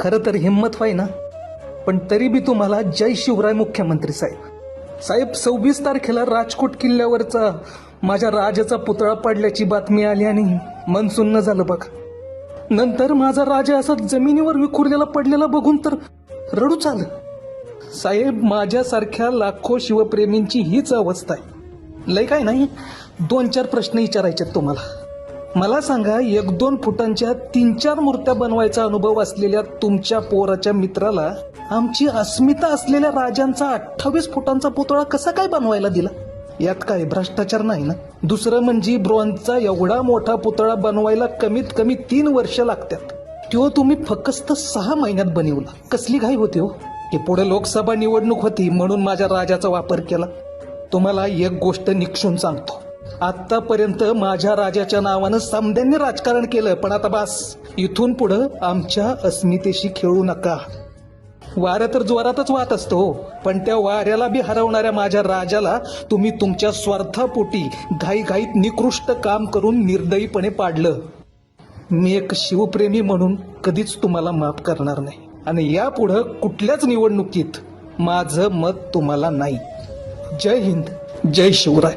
खरं तर हिंमत व्हाय ना. पण तरी बी तुम्हाला जय शिवराय मुख्यमंत्री साहेब. साहेब सव्वीस तारखेला राजकोट किल्ल्यावरचा माझ्या राजाचा पुतळा पडल्याची बातमी आली आणि मन सुन्न झालं बघ. नंतर माझा राजा असा जमिनीवर विखुरलेला पडलेला बघून तर रडूच आलं. साहेब माझ्यासारख्या लाखो शिवप्रेमींची हीच अवस्था आहे. लय काय नाही दोन चार प्रश्न विचारायचे तुम्हाला. मला सांगा एक दोन फुटांच्या तीन चार मूर्त्या बनवायचा अनुभव असलेल्या तुमच्या पोराच्या मित्राला आमची अस्मिता असलेल्या राजांचा अठ्ठावीस फुटांचा पुतळा कसा काय बनवायला दिला? यात काय भ्रष्टाचार नाही ना? दुसरं म्हणजे ब्रॉन्झचा एवढा मोठा पुतळा बनवायला कमीत कमी तीन वर्ष लागतात. तो तुम्ही फक्त सहा महिन्यात बनवला. कसली घाई होती हो? की पुढे लोकसभा निवडणूक होती म्हणून माझ्या राजाचा वापर केला. तुम्हाला एक गोष्ट निक्षून सांगतो. आत्तापर्यंत माझ्या राजाच्या नावानं समद्यांनी राजकारण केलं पण आता बास इथून पुढं आमच्या अस्मितेशी खेळू नका. वारं तर जोरातच वाहत असतो हो, पण त्या वाऱ्याला बी हरवणाऱ्या माझ्या राजाला तुम्ही तुमच्या स्वार्थापोटी घाईघाईत निकृष्ट काम करून निर्दयीपणे पाडलं. मी एक शिवप्रेमी म्हणून कधीच तुम्हाला माफ करणार नाही. आणि यापुढं कुठल्याच निवडणुकीत माझं मत तुम्हाला नाही. जय हिंद जय शिवराय.